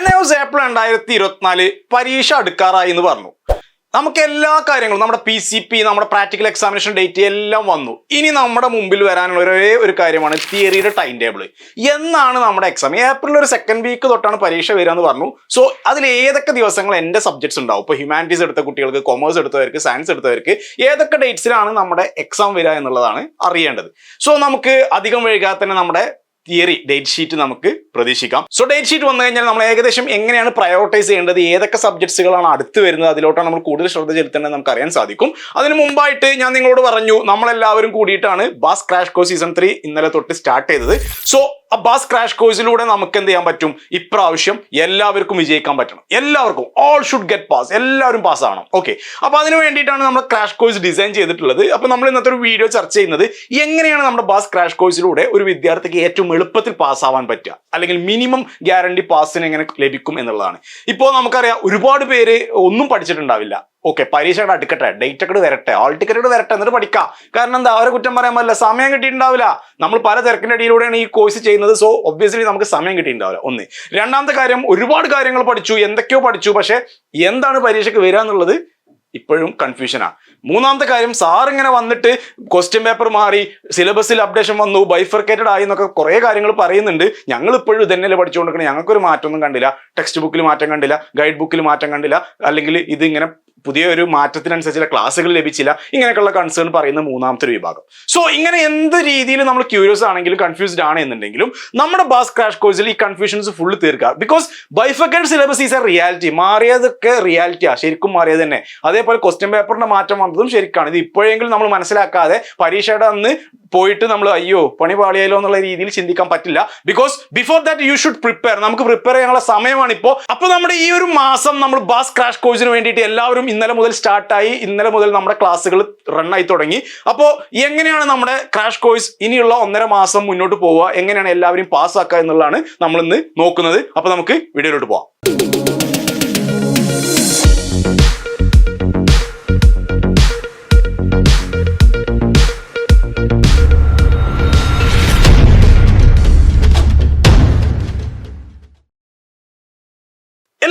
N S April രണ്ടായിരത്തി ഇരുപത്തിനാല് പരീക്ഷ അടുക്കാറായി എന്ന് പറഞ്ഞു. നമുക്ക് എല്ലാ കാര്യങ്ങളും നമ്മുടെ പി സി പി നമ്മുടെ പ്രാക്ടിക്കൽ എക്സാമിനേഷൻ ഡേറ്റ് എല്ലാം വന്നു. ഇനി നമ്മുടെ മുമ്പിൽ വരാനുള്ള ഒരേ ഒരു കാര്യമാണ് തിയറിയുടെ ടൈം ടേബിൾ എന്നാണ് നമ്മുടെ എക്സാം ഏപ്രിൽ ഒരു സെക്കൻഡ് വീക്ക് തൊട്ടാണ് പരീക്ഷ വരിക എന്ന് പറഞ്ഞു. സോ അതിൽ ഏതൊക്കെ ദിവസങ്ങൾ എന്റെ സബ്ജക്ട്സ് ഉണ്ടാവും? ഇപ്പോൾ ഹ്യൂമാനിറ്റീസ് എടുത്ത കുട്ടികൾക്ക് കൊമേഴ്സ് എടുത്തവർക്ക് സയൻസ് എടുത്തവർക്ക് ഏതൊക്കെ ഡേറ്റ്സിലാണ് നമ്മുടെ എക്സാം വരിക എന്നുള്ളതാണ് അറിയേണ്ടത്. സോ നമുക്ക് അധികം വൈകാതെ തന്നെ നമ്മുടെ തിയറി ഡേറ്റ് ഷീറ്റ് നമുക്ക് പ്രതീക്ഷിക്കാം. സോ ഡേറ്റ് ഷീറ്റ് വന്നു കഴിഞ്ഞാൽ നമ്മൾ ഏകദേശം എങ്ങനെയാണ് പ്രയോറിറ്റൈസ് ചെയ്യേണ്ടത് ഏതൊക്കെ സബ്ജക്ട്സുകളാണ് അടുത്ത് വരുന്നത് അതിലോട്ടാണ് നമ്മൾ കൂടുതൽ ശ്രദ്ധ ചെലുത്തേണ്ടത് നമുക്ക് അറിയാൻ സാധിക്കും. അതിന് മുമ്പായിട്ട് ഞാൻ നിങ്ങളോട് പറഞ്ഞു നമ്മളെല്ലാവരും കൂടിയിട്ടാണ് Baas crash course season three ഇന്നലെ തൊട്ട് സ്റ്റാർട്ട് ചെയ്തത്. സോ ആ ബാസ് ക്രാഷ് കോഴ്സിലൂടെ നമുക്ക് എന്ത് ചെയ്യാൻ പറ്റും? ഇപ്രാവശ്യം എല്ലാവർക്കും വിജയിക്കാൻ പറ്റണം. എല്ലാവർക്കും ഓൾ ഷുഡ് ഗെറ്റ് പാസ് എല്ലാവരും പാസ് ആവണം. ഓക്കെ അപ്പൊ അതിന് വേണ്ടിയിട്ടാണ് നമ്മൾ ക്രാഷ് കോഴ്സ് ഡിസൈൻ ചെയ്തിട്ടുള്ളത്. അപ്പൊ നമ്മൾ ഇന്നത്തെ ഒരു വീഡിയോ ചർച്ച ചെയ്യുന്നത് എങ്ങനെയാണ് നമ്മുടെ ബാസ് ക്രാഷ് കോഴ്സിലൂടെ ഒരു വിദ്യാർത്ഥിക്ക് ഏറ്റവും എളുപ്പത്തിൽ പാസ്സാവാൻ പറ്റുക. അല്ലെങ്കിൽ മിനിമം ഗ്യാരണ്ടി പാസ്സിന് എങ്ങനെ ലഭിക്കും എന്നുള്ളതാണ്. ഇപ്പോൾ നമുക്കറിയാം ഒരുപാട് പേര് ഒന്നും പഠിച്ചിട്ടുണ്ടാവില്ല. ഓക്കെ പരീക്ഷയുടെ അടുക്കട്ടെ ഡേറ്റ് ഒക്കെ വരട്ടെ ആൾ ടിക്കറ്റ് വരട്ടെ എന്നിട്ട് പഠിക്കാം. കാരണം എന്താ അവരെ കുറ്റം പറയാൻ പറ്റില്ല സമയം കിട്ടിയിട്ടുണ്ടാവില്ല. നമ്മൾ പല തിരക്കിന്റെ അടിയിലൂടെയാണ് ഈ കോഴ്സ് ചെയ്യുന്നത് സോ ഒബ്വിയസ്ലി നമുക്ക് സമയം കിട്ടിയിട്ടുണ്ടാവില്ല. ഒന്ന്. രണ്ടാമത്തെ കാര്യം ഒരുപാട് കാര്യങ്ങൾ പഠിച്ചു എന്തൊക്കെയോ പഠിച്ചു പക്ഷേ എന്താണ് പരീക്ഷയ്ക്ക് വരിക എന്നുള്ളത് ഇപ്പോഴും കൺഫ്യൂഷനാണ് മൂന്നാമത്തെ കാര്യം സാർ ഇങ്ങനെ വന്നിട്ട് ക്വസ്റ്റ്യൻ പേപ്പർ മാറി സിലബസിൽ അപ്ഡേഷൻ വന്നു ബൈഫർക്കേറ്റഡ് ആയി എന്നൊക്കെ കുറേ കാര്യങ്ങൾ പറയുന്നുണ്ട്. ഞങ്ങൾ ഇപ്പോഴും ഇതന്നെയല്ലേ പഠിച്ചുകൊണ്ടിരിക്കുന്നത് ഞങ്ങൾക്കൊരു മാറ്റമൊന്നും കണ്ടില്ല. ടെക്സ്റ്റ് ബുക്കിൽ മാറ്റം കണ്ടില്ല. ഗൈഡ് ബുക്കിൽ മാറ്റം കണ്ടില്ല. അല്ലെങ്കിൽ ഇതിങ്ങനെ പുതിയ ഒരു മാറ്റത്തിനനുസരിച്ചുള്ള ക്ലാസ്സുകൾ ലഭിച്ചില്ല. ഇങ്ങനെയൊക്കെയുള്ള കൺസേൺ പറയുന്ന മൂന്നാമത്തെ ഒരു വിഭാഗം. സോ ഇങ്ങനെ എന്ത് രീതിയിൽ നമ്മൾ ക്യൂരിയസ് ആണെങ്കിലും കൺഫ്യൂസ്ഡ് ആണ് എന്നുണ്ടെങ്കിലും നമ്മുടെ ബാസ് ക്രാഷ് കോഴ്സിൽ ഈ കൺഫ്യൂഷൻസ് ഫുള്ള് തീർക്കുക. ബിക്കോസ് ബൈഫക്കൻ സിലബസ് ഈസ് എ റിയാലിറ്റി മാറിയതൊക്കെ റിയാലിറ്റിയാണ് ശരിക്കും മാറിയത് തന്നെ. അതേപോലെ ക്വസ്റ്റ്യൻ പേപ്പറിന്റെ മാറ്റം വന്നതും ശരിക്കാണ്. ഇത് ഇപ്പോഴെങ്കിലും നമ്മൾ മനസ്സിലാക്കാതെ പരീക്ഷയുടെ അന്ന് പോയിട്ട് നമ്മൾ അയ്യോ പണി പാളിയാലോ എന്നുള്ള രീതിയിൽ ചിന്തിക്കാൻ പറ്റില്ല. Because before that you should prepare നമുക്ക് പ്രിപ്പയർ ചെയ്യാനുള്ള സമയമാണ് ഇപ്പോൾ അപ്പോൾ നമ്മുടെ ഈ ഒരു മാസം നമ്മൾ ബാസ് ക്രാഷ് കോഴ്സിന് വേണ്ടിയിട്ട് എല്ലാവരും ഇന്നലെ മുതൽ സ്റ്റാർട്ടായി. ഇന്നലെ മുതൽ നമ്മുടെ ക്ലാസ്സുകൾ റണ്ണായി തുടങ്ങി. അപ്പോൾ എങ്ങനെയാണ് നമ്മുടെ ക്രാഷ് കോഴ്സ് ഇനിയുള്ള ഒന്നര മാസം മുന്നോട്ട് പോവുക? എങ്ങനെയാണ് എല്ലാവരും പാസ്സാക്കുക എന്നുള്ളതാണ് നമ്മൾ ഇന്ന് നോക്കുന്നത്. അപ്പോൾ നമുക്ക് വീഡിയോയിലോട്ട് പോവാം.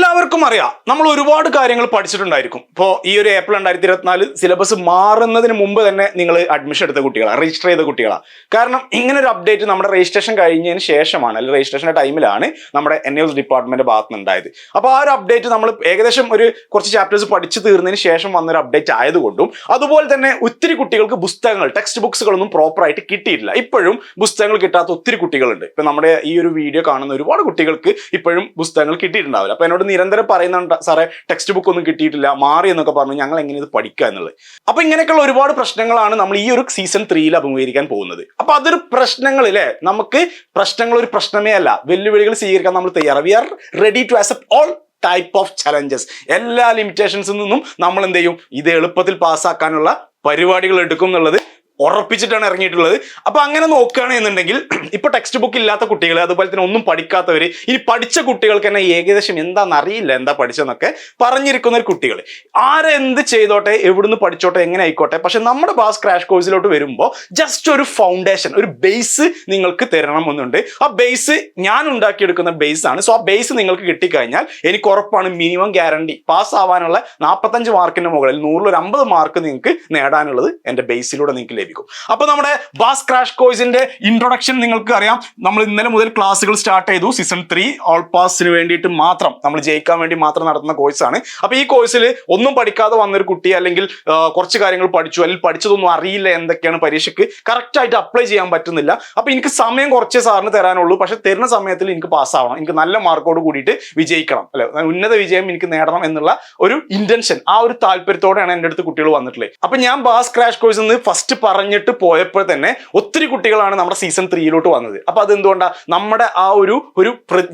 എല്ലാവർക്കും അറിയാം. നമ്മൾ ഒരുപാട് കാര്യങ്ങൾ പഠിച്ചിട്ടുണ്ടായിരിക്കും. ഇപ്പോൾ ഈ ഒരു ഏപ്രിൽ രണ്ടായിരത്തി ഇരുപത്തിനാല് സിലബസ് മാറുന്നതിന് മുമ്പ് തന്നെ നിങ്ങൾ അഡ്മിഷൻ എടുത്ത കുട്ടികളാണ് രജിസ്റ്റർ ചെയ്ത കുട്ടികളാണ് കാരണം ഇങ്ങനെ ഒരു അപ്ഡേറ്റ് നമ്മുടെ രജിസ്ട്രേഷൻ കഴിഞ്ഞതിന് ശേഷമാണ് അല്ലെങ്കിൽ രജിസ്ട്രേഷന്റെ ടൈമിലാണ് നമ്മുടെ എൻ എസ് ഡിപ്പാർട്ട്മെന്റ് ഭാഗത്ത് നിന്ന് ഉണ്ടായത് അപ്പോൾ ആ ഒരു അപ്ഡേറ്റ് നമ്മൾ ഏകദേശം ഒരു കുറച്ച് ചാപ്റ്റേഴ്സ് പഠിച്ചു തീർന്നതിന് ശേഷം വന്നൊരു അപ്ഡേറ്റ് ആയതുകൊണ്ടും അതുപോലെ തന്നെ ഒത്തിരി കുട്ടികൾക്ക് പുസ്തകങ്ങൾ ടെക്സ്റ്റ് ബുക്സുകളൊന്നും പ്രോപ്പറായിട്ട് കിട്ടിയിട്ടില്ല. ഇപ്പോഴും പുസ്തകങ്ങൾ കിട്ടാത്ത ഒത്തിരി കുട്ടികളുണ്ട്. ഇപ്പം നമ്മുടെ ഈ ഒരു വീഡിയോ കാണുന്ന ഒരുപാട് കുട്ടികൾക്ക് ഇപ്പോഴും പുസ്തകങ്ങൾ കിട്ടിയിട്ടുണ്ടാവില്ല. അപ്പോൾ എന്നോട് നിരന്തരം പറയുന്നുണ്ട് സാറേ ടെക്സ്റ്റ് ബുക്ക് ഒന്നും കിട്ടിയിട്ടില്ല മാറി എന്നൊക്കെ പറഞ്ഞു ഞങ്ങൾ എങ്ങനെ ഇത് പഠിക്കുക എന്നുള്ളത്. അപ്പൊ ഇങ്ങനെയൊക്കെയുള്ള ഒരുപാട് പ്രശ്നങ്ങളാണ് നമ്മൾ ഈ ഒരു സീസൺ ത്രീയിൽ അഭിമുഖീകരിക്കാൻ പോകുന്നത്. അപ്പൊ അതൊരു പ്രശ്നങ്ങളില്ലേ നമുക്ക് പ്രശ്നങ്ങൾ ഒരു പ്രശ്നമേ അല്ല. വെല്ലുവിളികൾ സ്വീകരിക്കാൻ നമ്മൾ തയ്യാറാണ്. We are ready to accept all type of challenges എല്ലാ ലിമിറ്റേഷൻസിൽ നിന്നും നമ്മൾ എന്ത് ചെയ്യും? ഇത് എളുപ്പത്തിൽ പാസ്സാക്കാനുള്ള പരിപാടികൾ എടുക്കും എന്നുള്ളത് ഉറപ്പിച്ചിട്ടാണ് ഇറങ്ങിയിട്ടുള്ളത്. അപ്പൊ അങ്ങനെ നോക്കുകയാണെന്നുണ്ടെങ്കിൽ ഇപ്പൊ ടെക്സ്റ്റ് ബുക്ക് ഇല്ലാത്ത കുട്ടികൾ അതുപോലെ തന്നെ ഒന്നും പഠിക്കാത്തവർ ഇനി പഠിച്ച കുട്ടികൾക്ക് തന്നെ ഏകദേശം എന്താണെന്ന് അറിയില്ല എന്താ പഠിച്ചെന്നൊക്കെ പറഞ്ഞിരിക്കുന്ന ഒരു കുട്ടികൾ ആരെന്ത് ചെയ്തോട്ടെ എവിടുന്ന് പഠിച്ചോട്ടെ എങ്ങനെ ആയിക്കോട്ടെ പക്ഷെ നമ്മുടെ ബാസ് ക്രാഷ് കോഴ്സിലോട്ട് വരുമ്പോൾ ജസ്റ്റ് ഒരു ഫൗണ്ടേഷൻ ഒരു ബേസ് നിങ്ങൾക്ക് തരണം എന്നുണ്ട്. ആ ബേസ് ഞാൻ ഉണ്ടാക്കിയെടുക്കുന്ന ബേസ് ആണ്. സോ ആ ബേസ് നിങ്ങൾക്ക് കിട്ടിക്കഴിഞ്ഞാൽ എനിക്ക് ഉറപ്പാണ് മിനിമം ഗ്യാരണ്ടി പാസ് ആവാനുള്ള നാൽപ്പത്തഞ്ച് മാർക്കിന്റെ മുകളിൽ നൂറിലൊരു അമ്പത് മാർക്ക് നിങ്ങൾക്ക് നേടാനുള്ളത് എന്റെ ബേസിലൂടെ നിങ്ങൾക്ക് ലഭിക്കും. അപ്പൊ നമ്മുടെ ബാസ് ക്രാഷ് കോഴ്സിന്റെ ഇൻട്രൊഡക്ഷൻ നിങ്ങൾക്ക് അറിയാം. നമ്മൾ ഇന്നലെ മുതൽ ക്ലാസ്സുകൾ സ്റ്റാർട്ട് ചെയ്തു. സീസൺ ത്രീ ഓൾ പാസിന് വേണ്ടിയിട്ട് മാത്രം. നമ്മൾ ജയിക്കാൻ വേണ്ടി മാത്രം നടത്തുന്ന കോഴ്സാണ് അപ്പൊ ഈ കോഴ്സിൽ ഒന്നും പഠിക്കാതെ വന്നൊരു കുട്ടി അല്ലെങ്കിൽ കുറച്ച് കാര്യങ്ങൾ പഠിച്ചു അല്ലെങ്കിൽ പഠിച്ചതൊന്നും അറിയില്ല എന്തൊക്കെയാണ് പരീക്ഷയ്ക്ക് കറക്റ്റ് ആയിട്ട് അപ്ലൈ ചെയ്യാൻ പറ്റുന്നില്ല. അപ്പൊ എനിക്ക് സമയം കുറച്ചേ സാറിന് തരാനുള്ളൂ. പക്ഷെ തരുന്ന സമയത്തിൽ എനിക്ക് പാസ് ആവണം. എനിക്ക് നല്ല മാർക്കോട് കൂടിയിട്ട് വിജയിക്കണം. അല്ലെ? ഉന്നത വിജയം എനിക്ക് നേടണം എന്നുള്ള ഒരു ഇന്റൻഷൻ ആ ഒരു താല്പര്യത്തോടെയാണ് എന്റെ അടുത്ത് കുട്ടികൾ വന്നിട്ടുള്ളത്. അപ്പൊ ഞാൻ ബാസ് ക്രാഷ് കോഴ്സ് ഫസ്റ്റ് പറഞ്ഞ പറഞ്ഞിട്ട് പോയപ്പോൾ തന്നെ ഒത്തിരി കുട്ടികളാണ് നമ്മുടെ സീസൺ ത്രീയിലോട്ട് വന്നത്. അപ്പൊ അതെന്തുകൊണ്ടാണ് നമ്മുടെ ആ ഒരു ഒരു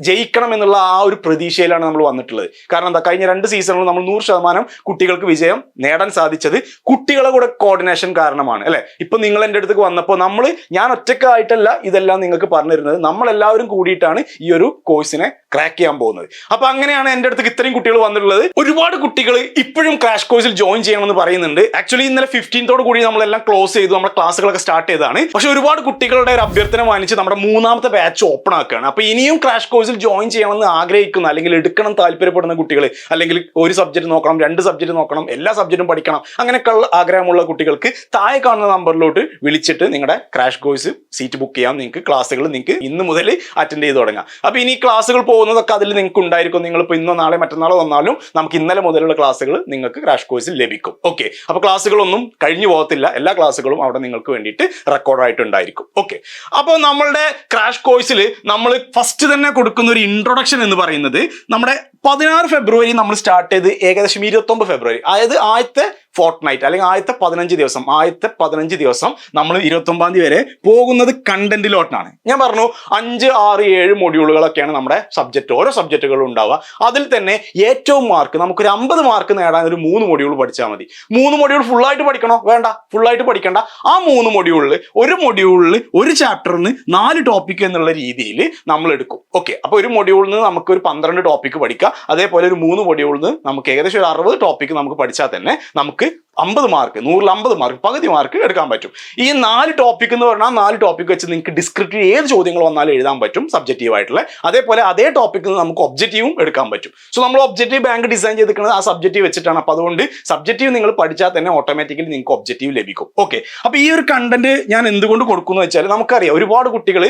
ജയിക്കണം എന്നുള്ള ആ ഒരു പ്രതീക്ഷയിലാണ് നമ്മൾ വന്നിട്ടുള്ളത്. കാരണം എന്താ? കഴിഞ്ഞ രണ്ട് സീസണിലും നമ്മൾ നൂറ് ശതമാനം കുട്ടികൾക്ക് വിജയം നേടാൻ സാധിച്ചത് കുട്ടികളെ കൂടെ കോർഡിനേഷൻ കാരണമാണ് അല്ലെ? ഇപ്പൊ നിങ്ങൾ എന്റെ അടുത്തേക്ക് വന്നപ്പോൾ നമ്മൾ ഞാൻ ഒറ്റക്കായിട്ടല്ല ഇതെല്ലാം നിങ്ങൾക്ക് പറഞ്ഞു തരുന്നത് നമ്മളെല്ലാവരും കൂടിയിട്ടാണ് ഈ ഒരു കോഴ്സിനെ ക്രാക്ക് ചെയ്യാൻ പോകുന്നത്. അപ്പൊ അങ്ങനെയാണ് എന്റെ അടുത്തേക്ക് ഇത്രയും കുട്ടികൾ വന്നിട്ടുള്ളത്. ഒരുപാട് കുട്ടികൾ ഇപ്പോഴും ക്രാഷ് കോഴ്സിൽ ജോയിൻ ചെയ്യണമെന്ന് പറയുന്നുണ്ട്. ആക്ച്വലി ഇന്നലെ ഫിഫ്റ്റീൻത്തോട് കൂടി നമ്മളെല്ലാം ക്ലോസ് ചെയ്തു. നമ്മുടെ ക്ലാസ്സുകളൊക്കെ സ്റ്റാർട്ട് ചെയ്തതാണ്. പക്ഷെ ഒരുപാട് കുട്ടികളുടെ ഒരു അഭ്യർത്ഥന മാനിച്ച് നമ്മുടെ മൂന്നാമത്തെ ബാച്ച് ഓപ്പൺ ആക്കുകയാണ്. അപ്പൊ ഇനിയും ക്രാഷ് കോഴ്സിൽ ജോയിൻ ചെയ്യണമെന്ന് ആഗ്രഹിക്കുന്ന അല്ലെങ്കിൽ എടുക്കണം താല്പര്യപ്പെടുന്ന കുട്ടികൾ അല്ലെങ്കിൽ ഒരു സബ്ജക്ട് നോക്കണം രണ്ട് സബ്ജക്ട് നോക്കണം എല്ലാ സബ്ജക്റ്റും പഠിക്കണം അങ്ങനെയൊക്കെയുള്ള ആഗ്രഹമുള്ള കുട്ടികൾക്ക് താഴെ കാണുന്ന നമ്പറിലോട്ട് വിളിച്ചിട്ട് നിങ്ങളുടെ ക്രാഷ് കോഴ്സ് സീറ്റ് ബുക്ക് ചെയ്യാം. നിങ്ങൾക്ക് ക്ലാസ്സുകൾ നിങ്ങൾക്ക് ഇന്ന് മുതൽ അറ്റൻഡ് ചെയ്ത് തുടങ്ങാം. അപ്പൊ ഇനി ക്ലാസ്സുകൾ പോകുന്നതൊക്കെ അതിൽ നിങ്ങൾക്ക് ഉണ്ടായിരിക്കും. നിങ്ങൾ ഇപ്പോൾ ഇന്നോ നാളെ മറ്റന്നാളോ വന്നാലും നമുക്ക് ഇന്നലെ മുതലുള്ള ക്ലാസ്സുകൾ നിങ്ങൾക്ക് ക്രാഷ് കോഴ്സിൽ ലഭിക്കും. ഓക്കെ അപ്പൊ ക്ലാസ്സുകളൊന്നും കഴിഞ്ഞു പോകത്തില്ല. എല്ലാ ക്ലാസ്സുകളും അവിടെ നിങ്ങൾക്ക് വേണ്ടിയിട്ട് റെക്കോർഡായിട്ടുണ്ടായിരിക്കും ഓക്കെ അപ്പോൾ നമ്മളുടെ ക്രാഷ് കോഴ്സിൽ നമ്മൾ ഫസ്റ്റ് തന്നെ കൊടുക്കുന്ന ഒരു ഇൻട്രൊഡക്ഷൻ എന്ന് പറയുന്നത് നമ്മുടെ പതിനാറ് ഫെബ്രുവരി നമ്മൾ സ്റ്റാർട്ട് ചെയ്ത് ഏകദേശം ഇരുപത്തൊമ്പത് ഫെബ്രുവരി. അതായത് ആദ്യത്തെ ഫോർട്ട് നൈറ്റ് അല്ലെങ്കിൽ ആദ്യത്തെ പതിനഞ്ച് ദിവസം. ആദ്യത്തെ പതിനഞ്ച് ദിവസം നമ്മൾ ഇരുപത്തൊമ്പതാം തീയതി വരെ പോകുന്നത് കണ്ടന്റിലോട്ടാണ് ഞാൻ പറഞ്ഞു അഞ്ച് ആറ് ഏഴ് മൊഡ്യൂളുകളൊക്കെയാണ് നമ്മുടെ സബ്ജക്റ്റ് ഓരോ സബ്ജക്റ്റുകളും ഉണ്ടാവുക. അതിൽ തന്നെ ഏറ്റവും മാർക്ക് നമുക്കൊരു അമ്പത് മാർക്ക് നേടാൻ ഒരു മൂന്ന് മൊഡ്യൂൾ പഠിച്ചാൽ മതി. മൂന്ന് മൊഡ്യൂൾ ഫുള്ളായിട്ട് പഠിക്കണോ? വേണ്ട. ഫുള്ളായിട്ട് പഠിക്കണ്ട. ആ മൂന്ന് മൊഡ്യൂളിൽ ഒരു മൊഡ്യൂളിൽ ഒരു ചാപ്റ്ററിന് നാല് ടോപ്പിക് എന്നുള്ള രീതിയിൽ നമ്മൾ എടുക്കും. ഓക്കെ അപ്പോൾ ഒരു മൊഡ്യൂളിൽ നിന്ന് നമുക്ക് ഒരു പന്ത്രണ്ട് ടോപ്പിക് പഠിക്കാം. അതേപോലെ ഒരു മൂന്ന് മൊഡ്യൂളിൽ നിന്ന് നമുക്ക് ഏകദേശം ഒരു അറുപത് ടോപ്പിക് നമുക്ക് പഠിച്ചാൽ തന്നെ നമുക്ക് അമ്പത് മാർക്ക് നൂറിൽ അമ്പത് മാർക്ക് പകുതി മാർക്ക് എടുക്കാൻ പറ്റും. ഈ നാല് ടോപ്പിക് എന്ന് പറഞ്ഞാൽ നാല് ടോപ്പിക് വെച്ച് നിങ്ങൾക്ക് ഡിസ്ക്രിപ്റ്റീവ് ഏത് ചോദ്യങ്ങൾ വന്നാലും എഴുതാൻ പറ്റും സബ്ജക്റ്റീവ് ആയിട്ടുള്ള. അതേപോലെ അതേ ടോപ്പിക്കിൽ നിന്ന് നമുക്ക് ഒബ്ജക്റ്റീവും എടുക്കാൻ പറ്റും. സോ നമ്മൾ ഒബ്ജക്റ്റീവ് ബാങ്ക് ഡിസൈൻ ചെയ്തിരിക്കുന്നത് ആ സബ്ജക്റ്റീവ് വെച്ചിട്ടാണ്. അപ്പോൾ അതുകൊണ്ട് സബ്ജക്റ്റീവ് നിങ്ങൾ പഠിച്ചാൽ തന്നെ ഓട്ടോമാറ്റിക്കലി നിങ്ങൾക്ക് ഒബ്ജക്റ്റീവ് ലഭിക്കും. ഓക്കെ അപ്പോൾ ഈ ഒരു കണ്ടന്റ് ഞാൻ എന്തുകൊണ്ട് കൊടുക്കുന്നു വെച്ചാൽ നമുക്കറിയാം. ഒരുപാട് കുട്ടികൾ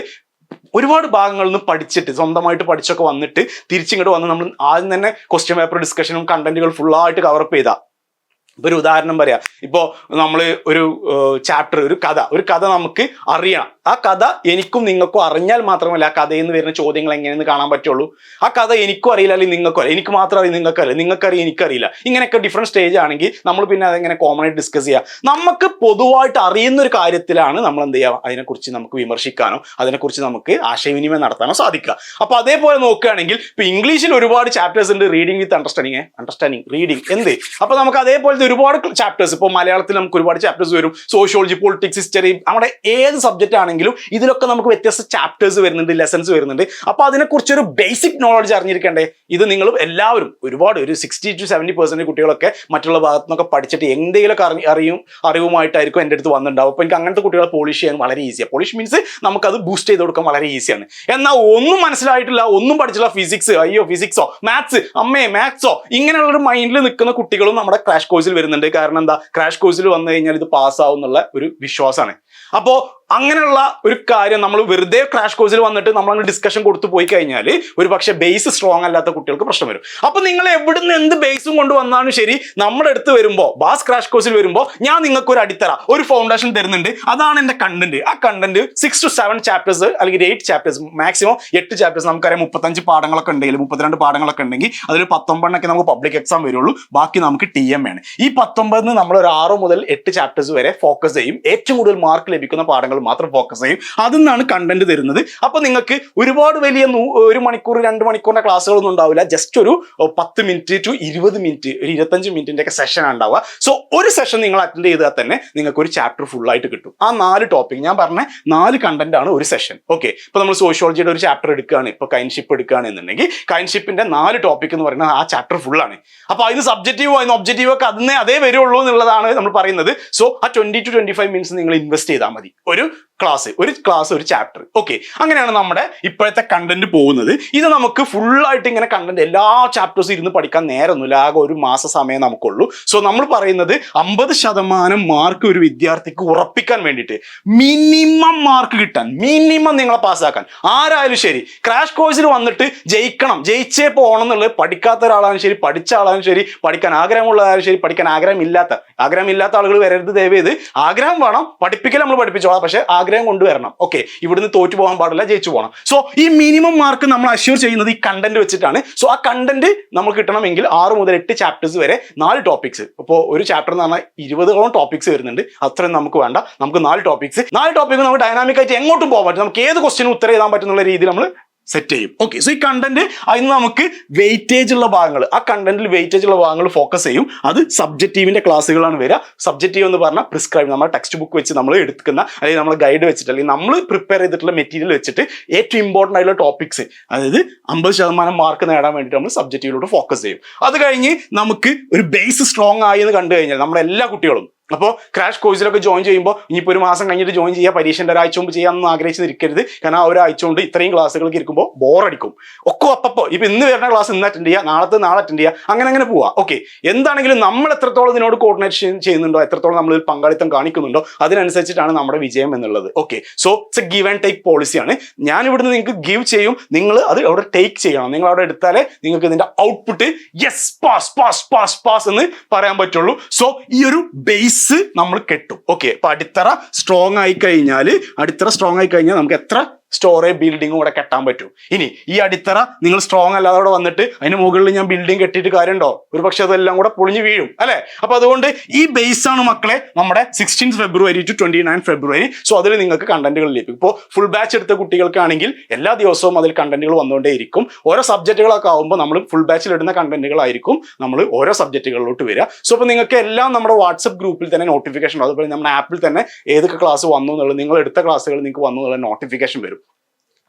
ഒരുപാട് ഭാഗങ്ങളിൽ നിന്ന് പഠിച്ചിട്ട് സ്വന്തമായിട്ട് പഠിച്ചൊക്കെ വന്നിട്ട് തിരിച്ചിങ്ങോട്ട് വന്ന് നമ്മൾ ആദ്യം തന്നെ ക്വസ്റ്റ്യൻ പേപ്പർ ഡിസ്കഷനും കണ്ടന്റുകൾ ഫുള്ളായിട്ട് കവറപ്പ് ചെയ്താൽ ഇപ്പൊ ഒരു ഉദാഹരണം പറയാം. ഇപ്പോ നമ്മൾ ഒരു ചാപ്റ്റർ ഒരു കഥ. ഒരു കഥ നമുക്ക് അറിയണം. ആ കഥ എനിക്കും നിങ്ങൾക്കും അറിഞ്ഞാൽ മാത്രമല്ല ആ കഥയിൽ നിന്ന് വരുന്ന ചോദ്യങ്ങൾ എങ്ങനെയെന്ന് കാണാൻ പറ്റുള്ളൂ. ആ കഥ എനിക്കും അറിയില്ല അല്ലെങ്കിൽ നിങ്ങൾക്കും അറിയാം എനിക്ക് മാത്രം അറിയാം നിങ്ങൾക്ക് അറിയില്ല നിങ്ങൾക്കറിയാം എനിക്കറിയില്ല. ഇങ്ങനെയൊക്കെ ഡിഫറെന്റ് സ്റ്റേജ് ആണെങ്കിൽ നമ്മൾ പിന്നെ അതെങ്ങനെ കോമൺ ആയിട്ട് ഡിസ്കസ് ചെയ്യാം. നമുക്ക് പൊതുവായിട്ട് അറിയുന്ന ഒരു കാര്യത്തിലാണ് നമ്മൾ എന്ത് ചെയ്യുക അതിനെക്കുറിച്ച് നമുക്ക് വിമർശിക്കാനോ അതിനെക്കുറിച്ച് നമുക്ക് ആശയവിനിമയം നടത്താനോ സാധിക്കുക. അപ്പോൾ അതേപോലെ നോക്കുകയാണെങ്കിൽ ഇപ്പോൾ ഇംഗ്ലീഷിൽ ഒരുപാട് ചാപ്റ്റേഴ്സ് ഉണ്ട്. Reading with understanding understanding reading എന്ത്? അപ്പോൾ നമുക്ക് അതേപോലത്തെ ഒരുപാട് ചാപ്റ്റേഴ്സ് ഇപ്പോൾ മലയാളത്തിൽ നമുക്ക് ഒരുപാട് ചാപ്റ്റേഴ്സ് വരും. സോഷ്യോളജി പൊളിറ്റിക്സ് ഹിസ്റ്ററി നമ്മുടെ ഏത് സബ്ജക്റ്റ് ആണെങ്കിലും ഇതിലൊക്കെ നമുക്ക് വ്യത്യസ്ത ചാപ്റ്റേഴ്സ് വരുന്നുണ്ട് ലെസൺസ് വരുന്നുണ്ട്. അപ്പൊ അതിനെക്കുറിച്ച് ഒരു ബേസിക് നോളജ് അറിഞ്ഞിരിക്കണ്ടേ? ഇത് നിങ്ങൾ എല്ലാവരും ഒരുപാട് ഒരു സിക്സ്റ്റി ടു സെവന്റി പെർസെന്റ് കുട്ടികളൊക്കെ മറ്റുള്ള ഭാഗത്തു നിന്നൊക്കെ പഠിച്ചിട്ട് എന്തെങ്കിലുമൊക്കെ അറിഞ്ഞ അറിയും അറിവുമായിട്ടായിരിക്കും എന്റെ അടുത്ത് വന്നിട്ടുണ്ടാവും അപ്പോൾ എനിക്ക് അങ്ങനത്തെ കുട്ടികളെ പോളിഷ് ചെയ്യാൻ വളരെ ഈസിയാണ് പോളിഷ് മീൻസ് നമുക്കത് ബൂസ്റ്റ് ചെയ്ത് കൊടുക്കാൻ വളരെ ഈസിയാണ് എന്നാൽ ഒന്നും മനസ്സിലായിട്ടില്ല ഒന്നും പഠിച്ചില്ല ഫിസിക്സ് അയ്യോ ഫിസിക്സോ മാത്സ് അമ്മേ മാത്സോ ഇങ്ങനെയുള്ള ഒരു മൈൻഡിൽ നിൽക്കുന്ന കുട്ടികളും നമ്മുടെ ക്രാഷ് കോഴ്സിൽ വരുന്നുണ്ട്. കാരണം എന്താ? ക്രാഷ് കോഴ്സിൽ വന്നു കഴിഞ്ഞാൽ ഇത് പാസ്സാവും എന്നുള്ള ഒരു വിശ്വാസമാണ്. അപ്പോൾ അങ്ങനെയുള്ള ഒരു കാര്യം നമ്മൾ വെറുതെ ക്രാഷ് കോഴ്സിൽ വന്നിട്ട് നമ്മൾ അങ്ങ് ഡിസ്കഷൻ കൊടുത്തു പോയി കഴിഞ്ഞാൽ ഒരു പക്ഷേ ബേസ് സ്ട്രോങ് അല്ലാത്ത കുട്ടികൾക്ക് പ്രശ്നം വരും. അപ്പൊ നിങ്ങൾ എവിടുന്ന് എന്ത് ബേസും കൊണ്ട് വന്നാലും ശരി നമ്മുടെ അടുത്ത് വരുമ്പോൾ ബാസ് ക്രാഷ് കോഴ്സിൽ വരുമ്പോൾ ഞാൻ നിങ്ങൾക്ക് ഒരു അടിത്തറ ഒരു ഫൗണ്ടേഷൻ തരുന്നുണ്ട്. അതാണ് എന്റെ കണ്ടന്റ് ആ content six two seven chapters അല്ലെങ്കിൽ എയ്റ്റ് ചാപ്റ്റേഴ്സ് മാക്സിമം എട്ട് ചാപ്റ്റേഴ്സ് നമുക്കറിയാം. മുപ്പത്തഞ്ച് പാഠങ്ങളൊക്കെ ഉണ്ടെങ്കിൽ മുപ്പത്തിരണ്ട് പാഠങ്ങളൊക്കെ ഉണ്ടെങ്കിൽ അതിൽ പത്തൊമ്പതിനൊക്കെ നമുക്ക് പബ്ലിക് എക്സാം വരുള്ളൂ. ബാക്കി നമുക്ക് ടി എം ആണ്. ഈ പത്തൊമ്പതിന് നമ്മൾ ഒരു ആറ് മുതൽ എട്ട് ചാപ്റ്റേഴ്സ് വരെ ഫോക്കസ് ചെയ്യും. ഏറ്റവും കൂടുതൽ മാർക്ക് ലഭിക്കുന്ന പാഠങ്ങൾ മാത്രം ഫോക്കസ് ചെയ്യും. അതിൽ നിന്നാണ് കണ്ടന്റ് തരുന്നത്. അപ്പൊ നിങ്ങൾക്ക് ഒരുപാട് വലിയ ഒരു മണിക്കൂർ രണ്ട് മണിക്കൂറിന്റെ ക്ലാസ്സുകളൊന്നും ഉണ്ടാവില്ല. ജസ്റ്റ് ഒരു പത്ത് മിനിറ്റ് ടു ഇരുപത് മിനിറ്റ് ഒരു ഇരുപത്തഞ്ച് മിനിറ്റിന്റെ ഒക്കെ സെഷൻ ഉണ്ടാവുക. സോ ഒരു സെഷൻ നിങ്ങൾ അറ്റൻഡ് ചെയ്താൽ തന്നെ നിങ്ങൾക്ക് ഒരു ചാപ്റ്റർ ഫുൾ ആയിട്ട് കിട്ടും. ആ നാല് ടോപ്പിക് ഞാൻ പറഞ്ഞ നാല് കണ്ടന്റ് ആണ് ഒരു സെഷൻ ഓക്കെ ഇപ്പൊ നമ്മൾ സോഷ്യോളജിയുടെ ഒരു ചാപ്റ്റർ എടുക്കുകയാണ്. ഇപ്പൊ കൈൻഷിപ്പ് എടുക്കുകയാണ് എന്നുണ്ടെങ്കിൽ കൈൻഷിപ്പിന്റെ നാല് ടോപ്പിക് എന്ന് പറയുന്നത് ആ ചാപ്റ്റർ ഫുൾ ആണ്. അപ്പൊ അതിന് സബ്ജക്റ്റീവോ അതിന് ഒബ്ജക്റ്റീവോ ഒക്കെ അതിനെ അതേ വരുള്ളൂ എന്നുള്ളതാണ് നമ്മൾ പറയുന്നത്. സോ ആ twenty two twenty five minutes നിങ്ങൾ ഇൻവെസ്റ്റ് ചെയ്താൽ മതി. ഒരു do ക്ലാസ് ഒരു ക്ലാസ് ഒരു ചാപ്റ്റർ ഓക്കെ അങ്ങനെയാണ് നമ്മുടെ ഇപ്പോഴത്തെ കണ്ടന്റ് പോകുന്നത്. ഇത് നമുക്ക് ഫുൾ ആയിട്ട് ഇങ്ങനെ കണ്ടന്റ് എല്ലാ ചാപ്റ്റേഴ്സും ഇരുന്ന് പഠിക്കാൻ നേരമൊന്നുമില്ല. ആകെ ഒരു മാസ സമയം നമുക്കുള്ളൂ. സോ നമ്മൾ പറയുന്നത് അമ്പത് ശതമാനം മാർക്ക് ഒരു വിദ്യാർത്ഥിക്ക് ഉറപ്പിക്കാൻ വേണ്ടിയിട്ട്. മിനിമം മാർക്ക് കിട്ടാൻ മിനിമം നിങ്ങളെ പാസ്സാക്കാൻ ആരായാലും ശരി ക്രാഷ് കോഴ്സിൽ വന്നിട്ട് ജയിക്കണം. ജയിച്ചേ പോകണം എന്നുള്ളത് പഠിക്കാത്ത ഒരാളാണ് ശരി പഠിച്ച ആളാണ് ശരി പഠിക്കാൻ ആഗ്രഹമുള്ളതായാലും ശരി പഠിക്കാൻ ആഗ്രഹമില്ലാത്ത ആഗ്രഹമില്ലാത്ത ആളുകൾ വരരുത് ദയവേത് ആഗ്രഹം വേണം പഠിപ്പിക്കൽ നമ്മൾ പഠിപ്പിച്ചോളാം. പക്ഷേ ആഗ്രഹം കൊണ്ടുവരണം. ഓക്കെ ഇവിടുന്ന് തോറ്റു പോകാൻ പാടില്ല ജയിച്ചു പോകണം. സോ ഈ മിനിമം മാർക്ക് നമ്മൾ അഷ്യൂർ ചെയ്യുന്നത് ഈ കണ്ടന്റ് വെച്ചിട്ടാണ്. സോ ആ കണ്ടന്റ് നമ്മൾ കിട്ടണമെങ്കിൽ ആറ് മുതൽ എട്ട് ചാപ്റ്റേഴ്സ് വരെ നാല് ടോപ്പിക്സ് ഇപ്പോൾ ഒരു ചാപ്റ്റർ എന്ന് പറഞ്ഞാൽ ഇരുപതോളം ടോപ്പിക്സ് വരുന്നുണ്ട്. അത്രയും നമുക്ക് വേണ്ട. നമുക്ക് നാല് ടോപ്പിക്സ് നാല് ടോപ്പിക്ക് നമുക്ക് ഡൈനാമിക് ആയിട്ട് എങ്ങോട്ടും പോകാൻ പറ്റും. നമുക്ക് ഏത് ക്വസ്റ്റിനും ഉത്തരം എഴുതാൻ പറ്റുന്ന രീതിയിൽ നമ്മൾ സെറ്റ് ചെയ്യും. ഓക്കെ സോ ഈ കണ്ടന്റ് അതിന് നമുക്ക് വെയിറ്റേജ് ഉള്ള ഭാഗങ്ങൾ ആ കണ്ടന്റിൽ വെയിറ്റേജ് ഉള്ള ഭാഗങ്ങൾ ഫോക്കസ് ചെയ്യും. അത് സബ്ജക്റ്റീവിന്റെ ക്ലാസ്സുകളാണ് വരിക. സബ്ജക്റ്റീവ് എന്ന് പറഞ്ഞാൽ പ്രിസ്ക്രൈബ് നമ്മുടെ ടെക്സ്റ്റ് ബുക്ക് വെച്ച് നമ്മൾ എടുക്കുന്ന അല്ലെങ്കിൽ നമ്മൾ ഗൈഡ് വെച്ചിട്ട് അല്ലെങ്കിൽ നമ്മൾ പ്രിപ്പയർ ചെയ്തിട്ടുള്ള മെറ്റീരിയൽ വെച്ചിട്ട് ഏറ്റവും ഇമ്പോർട്ടന്റ് ആയിട്ടുള്ള ടോപ്പിക്സ് അതായത് അമ്പത് ശതമാനം മാർക്ക് നേടാൻ വേണ്ടിയിട്ട് നമ്മൾ സബ്ജക്റ്റീവിലോട്ട് ഫോക്കസ് ചെയ്യും. അത് കഴിഞ്ഞ് നമുക്ക് ഒരു ബേസ് സ്ട്രോങ് ആയി എന്ന് കണ്ടു കഴിഞ്ഞാൽ നമ്മുടെ എല്ലാ കുട്ടികളും അപ്പോൾ ക്രാഷ് കോഴ്സിലൊക്കെ ജോയിൻ ചെയ്യുമ്പോൾ ഇനിയിപ്പോൾ ഒരു മാസം കഴിഞ്ഞിട്ട് ജോയിൻ ചെയ്യുക പരീക്ഷന്റെ ഒരാഴ്ച മുമ്പ് ചെയ്യാമെന്ന് ആഗ്രഹിച്ച് നിൽക്കരുത്. കാരണം ആ ഒരാഴ്ച കൊണ്ട് ഇത്രയും ക്ലാസ്സുകൾക്ക് ഇരിക്കുമ്പോൾ ബോറടിക്കും ഒക്കെ അപ്പപ്പോൾ ഇപ്പം ഇന്ന് വരുന്ന ക്ലാസ് ഇന്ന് അറ്റൻഡ് ചെയ്യുക നാളത്തെ നാളെ അറ്റൻഡ് ചെയ്യുക അങ്ങനെ അങ്ങനെ പോവുക ഓക്കെ എന്താണെങ്കിലും നമ്മൾ എത്രത്തോളം ഇതിനോട് കോർഡിനേഷൻ ചെയ്യുന്നുണ്ടോ എത്രത്തോളം നമ്മൾ പങ്കാളിത്തം കാണിക്കുന്നുണ്ടോ അതിനനുസരിച്ചിട്ടാണ് നമ്മുടെ വിജയം എന്നുള്ളത്. Okay so it's a give and take പോളിസിയാണ് ഞാൻ ഇവിടുന്ന് നിങ്ങൾക്ക് ഗിവ് ചെയ്യും. നിങ്ങൾ അത് അവിടെ ടേക്ക് ചെയ്യണം. നിങ്ങൾ അവിടെ എടുത്താലേ നിങ്ങൾക്ക് ഇതിന്റെ output yes pass pass pass pass എന്ന് പറയാൻ പറ്റുള്ളൂ. സോ ഈ ഒരു ബേസ് നമ്മൾ കെട്ടും. ഓക്കെ അപ്പൊ അടിത്തറ സ്ട്രോങ് ആയി കഴിഞ്ഞാൽ അടിത്തറ സ്ട്രോങ് ആയി കഴിഞ്ഞാൽ നമുക്ക് എത്ര? സ്റ്റോറേജ് ബിൽഡിങ്ങും കൂടെ കെട്ടാൻ പറ്റും. ഇനി ഈ അടിത്തറ നിങ്ങൾ സ്ട്രോങ് അല്ലാതെ അവിടെ വന്നിട്ട് അതിന് മുകളിൽ ഞാൻ ബിൽഡിംഗ് കെട്ടിയിട്ട് കാര്യമുണ്ടോ? ഒരു പക്ഷെ അതെല്ലാം കൂടെ പൊളിഞ്ഞു വീഴും അല്ലെ? അപ്പൊ അതുകൊണ്ട് ഈ ബേസ് ആണ് മക്കളെ നമ്മുടെ sixteen February to twenty nine February so അതിൽ നിങ്ങൾക്ക് കണ്ടന്റുകൾ ലഭിക്കും. ഇപ്പോൾ ഫുൾ ബാച്ച് എടുത്ത കുട്ടികൾക്കാണെങ്കിൽ എല്ലാ ദിവസവും അതിൽ കണ്ടന്റുകൾ വന്നുകൊണ്ടേയിരിക്കും. ഓരോ സബ്ജക്റ്റുകളൊക്കെ ആകുമ്പോൾ നമ്മൾ ഫുൾ ബാച്ചിൽ ഇടുന്ന കണ്ടന്റുകളായിരിക്കും നമ്മൾ ഓരോ സബ്ജക്റ്റുകളിലോട്ട് വരിക. സോ അപ്പോൾ നിങ്ങൾക്ക് എല്ലാം നമ്മുടെ വാട്സപ്പ് ഗ്രൂപ്പിൽ തന്നെ നോട്ടിഫിക്കേഷൻ അതുപോലെ നമ്മുടെ ആപ്പിൽ തന്നെ ഏതൊക്കെ ക്ലാസ് വന്നു എന്നുള്ളത് നിങ്ങൾ എടുത്ത ക്ലാസ്സുകൾ നിങ്ങൾക്ക് വന്നു എന്നുള്ള നോട്ടിഫിക്കേഷൻ വരും.